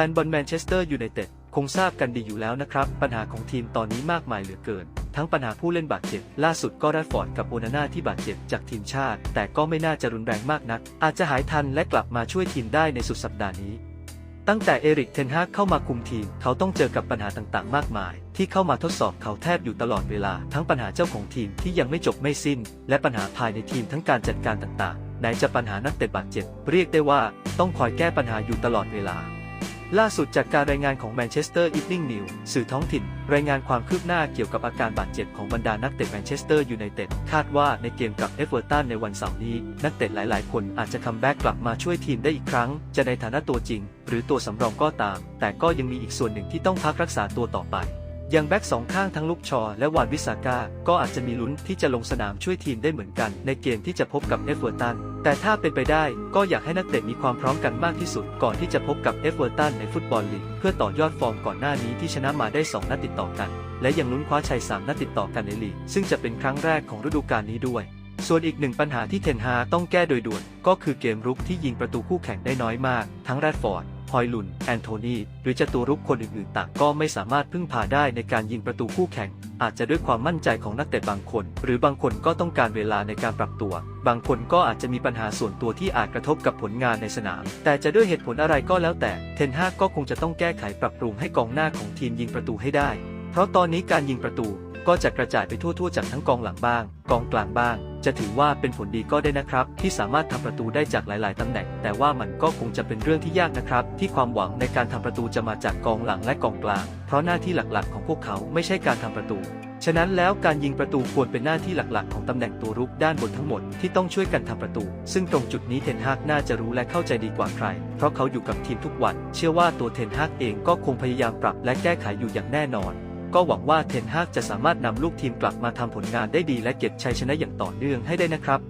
ฟนบอลแมนเชสเตอร์ยูไนเต็ดคงทราบกันดีอยู่แล้วนะครับ ปัญหาของทีมตอนนี้มากมายเหลือเกิน ทั้งปัญหาผู้เล่นบาดเจ็บ ล่าสุดก็แรดฟอร์ดกับโอนาน่าที่บาดเจ็บจากทีมชาติ แต่ก็ไม่น่าจะรุนแรงมากนัก อาจจะหายทันและกลับมาช่วยทีมได้ในสุดสัปดาห์นี้ ตั้งแต่เอริกเทนฮากเข้ามาคุมทีม เขาต้องเจอกับปัญหาต่างๆ มากมาย ที่เข้ามาทดสอบเขาแทบอยู่ตลอดเวลา ทั้งปัญหาเจ้าของทีมที่ยังไม่จบไม่สิ้น และปัญหาภายในทีมทั้งการจัดการต่างๆไหนจะปัญหานักเตะบาดเจ็บ เรียกได้ว่า ต้องคอยแก้ปัญหาอยู่ตลอดเวลา ล่าสุดจากการรายงานของแมนเชสเตอร์อีฟนิ่งนิวสื่อท้องถิ่น รายงานความคืบหน้าเกี่ยวกับอาการบาดเจ็บของบรรดานักเตะแมนเชสเตอร์ยูไนเต็ดคาดว่าในเกมกับเอฟเวอร์ตันในวันเสาร์นี้ นักเตะหลาย ๆ คนอาจจะคัมแบ็กกลับมาช่วยทีมได้อีกครั้ง จะในฐานะตัวจริง หรือตัวสำรองก็ตาม แต่ก็ยังมีอีกส่วนหนึ่งที่ต้องพักรักษาตัวต่อไป ย่างแบ็กสองข้างทั้งลูกชอ และวานวิสาก้าก็อาจจะมีลุ้นที่จะลงสนามช่วยทีมได้เหมือนกัน ในเกมที่จะพบกับเอฟเวอร์ตัน แต่ถ้าเป็นไปได้ก็อยากให้นักเตะมีความพร้อมกันมากที่สุด ก่อนที่จะพบกับเอฟเวอร์ตันในฟุตบอลลีกเพื่อต่อยอดฟอร์มก่อนหน้านี้ที่ชนะมาได้ 2 นัดติดต่อกัน และยังลุ้นคว้าชัย 3 นัดติดต่อกันในลีกซึ่งจะเป็นครั้งแรกของฤดูกาลนี้ด้วยส่วนอีกหนึ่งปัญหาที่เทนฮาต้องแก้โดยด่วน ก็คือเกมรุกที่ยิงประตูคู่แข่งได้น้อยมาก ทั้งแรดฟอร์ด ฮอยลุน แอนโทนี หรือจตัวรุกคนอื่นๆต่างก็ไม่สามารถพึ่งพาได้ในการยิงประตูคู่แข่ง อาจจะด้วยความมั่นใจของนักเตะบางคน หรือบางคนก็ต้องการเวลาในการปรับตัว บางคนก็อาจจะมีปัญหาส่วนตัวที่อาจกระทบกับผลงานในสนาม แต่จะด้วยเหตุผลอะไรก็แล้วแต่ เทนฮากก็คงจะต้องแก้ไขปรับปรุงให้กองหน้าของทีมยิงประตูให้ได้ เพราะตอนนี้การยิงประตู ก็จะกระจายไปทั่วๆ จากทั้งกองหลังบ้าง กองกลางบ้าง จะถือว่าเป็นผลดีก็ได้นะครับ ที่สามารถทำประตูได้จากหลาย ๆตำแหน่ง แต่ว่ามันก็คงจะเป็นเรื่องที่ยากนะครับ ที่ความหวังในการทำประตูจะมาจากกองหลังและกองกลาง เพราะหน้าที่หลัก ๆ ของพวกเขาไม่ใช่การทำประตูฉะนั้นแล้วการยิงประตูควรเป็นหน้าที่หลักๆ ของตำแหน่งตัวรุกด้านบนทั้งหมดที่ต้องช่วยกันทำประตู ซึ่งตรงจุดนี้เทนฮากน่าจะรู้และเข้าใจดีกว่าใคร เพราะเขาอยู่กับทีมทุกวัน เชื่อว่าตัวเทนฮากเองก็คงพยายามปรับและแก้ไขอยู่อย่างแน่นอน ก็หวังว่าเทนฮากจะสามารถนำลูกทีมกลับมาทำผลงานได้ดีและเก็บชัยชนะอย่างต่อเนื่องให้ได้นะครับ